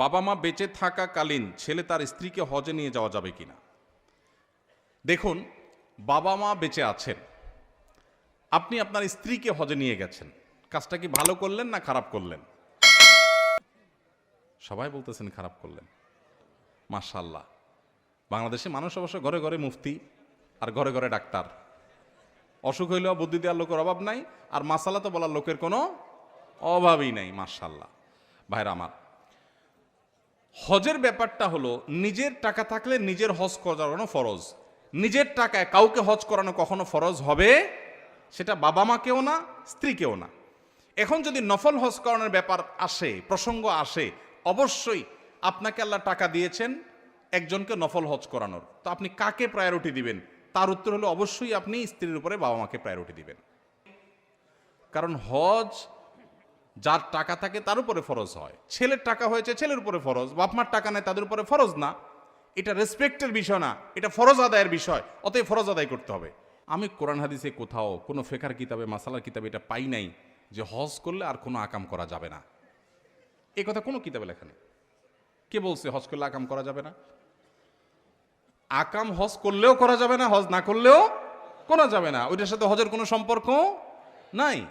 বাবা মা বেঁচে থাকাকালীন ছেলে তার স্ত্রীকে হজে নিয়ে যাওয়া যাবে কিনা? দেখুন বাবা মা বেঁচে আছেন। আপনি আপনার স্ত্রীকে হজে নিয়ে গেছেন। কাজটা কি ভালো করলেন না খারাপ করলেন? সবাই বলতেছেন খারাপ করলেন। মাশাল্লাহ বাংলাদেশে মানুষ অবশ্য ঘরে ঘরে মুফতি আর ঘরে ঘরে ডাক্তার। অসুখ হইলেও বুদ্ধি দেওয়ার লোকের অভাব নাই আর মাসালা তো বলার লোকের কোনো অভাবই নাই মাশাল্লাহ ভাইরা আমার হজের ব্যাপারটা হলো, নিজের টাকা থাকলে নিজের হজ করানো ফরজ। নিজের টাকায় কাউকে হজ করানো কখনো ফরজ হবে? সেটা বাবা মা মাকেও না স্ত্রী স্ত্রীকেও না। এখন যদি নফল হজ করানোর ব্যাপার আসে, প্রসঙ্গ আসে, অবশ্যই আপনাকে আল্লাহ টাকা দিয়েছেন একজনকে নফল হজ করানোর। তো আপনি কাকে প্রায়োরিটি দিবেন? তার উত্তর হলো, অবশ্যই আপনি স্ত্রীর উপরে বাবা মাকে প্রায়োরিটি দিবেন। কারণ হজ যার টাকা থাকে তার উপরে ফরজ হয়। ছেলের টাকা হয়েছে ছেলের উপরে ফরজ, বাপমার টাকা নেয় তাদের উপরে ফরজ না। এটা রেসপেক্টের বিষয় না, এটা ফরজ আদায়ের বিষয়, অতএব ফরজ আদায় করতে হবে। আমি কোরআন হাদিসে কোথাও কোনো ফেকার কিতাবে, মাসালার কিতাবে এটা পাই নাই যে হজ করলে আর কোনো আকাম করা যাবে না। এ কথা কোনো কিতাবে লেখা নেই। কে বলছে হজ করলে আকাম করা যাবে না? আকাম হজ করলেও করা যাবে না, হজ না করলেও করা যাবে না। ওইটার সাথে হজের কোনো সম্পর্ক নাই।